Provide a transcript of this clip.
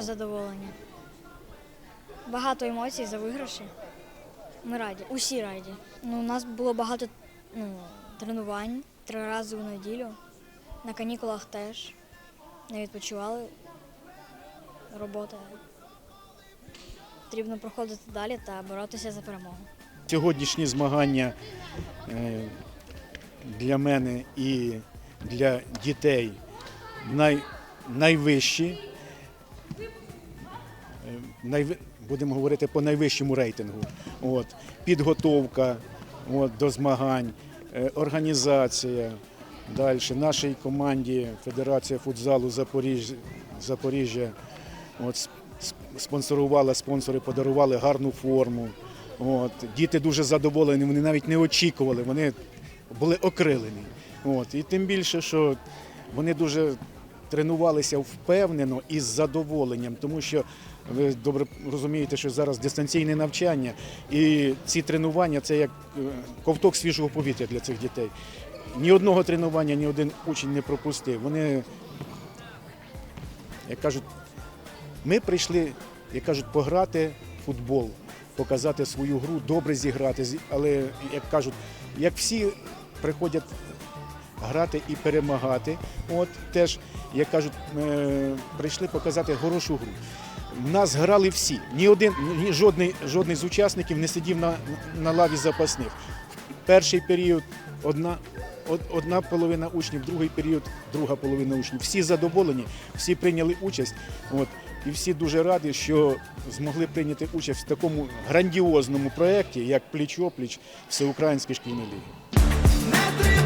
дуже задоволені. Багато емоцій за виграші. Ми раді, усі раді. Ну, у нас було багато ну, тренувань три рази у неділю. На канікулах теж. Не відпочивали. Робота. Потрібно проходити далі та боротися за перемогу. Сьогоднішні змагання е, для мене і для дітей най, найвищі. Будемо говорити по найвищому рейтингу. От, підготовка от, до змагань, е, організація. Далі нашій команді Федерація футзалу Запоріжжя, спонсорувала, спонсори подарували гарну форму. От, діти дуже задоволені, вони навіть не очікували, вони були окрилені. От, і тим більше, що вони дуже тренувалися впевнено і з задоволенням, тому що ви добре розумієте, що зараз дистанційне навчання, і ці тренування це як е, ковток свіжого повітря для цих дітей. Ні одного тренування, ні один учень не пропустив. Вони, як кажуть, ми прийшли, як кажуть, пограти в футбол, показати свою гру, добре зіграти. Але, як кажуть, як всі приходять грати і перемагати, от теж, як кажуть, е, прийшли показати хорошу гру. Нас грали всі. Ні один, ні жодний, жодний з учасників не сидів на, на лаві запасних. Перший період одна, одна половина учнів, другий період друга половина учнів. Всі задоволені, всі прийняли участь. От, і всі дуже раді, що змогли прийняти участь в такому грандіозному проєкті, як пліч-опліч Всеукраїнської шкільної ліги.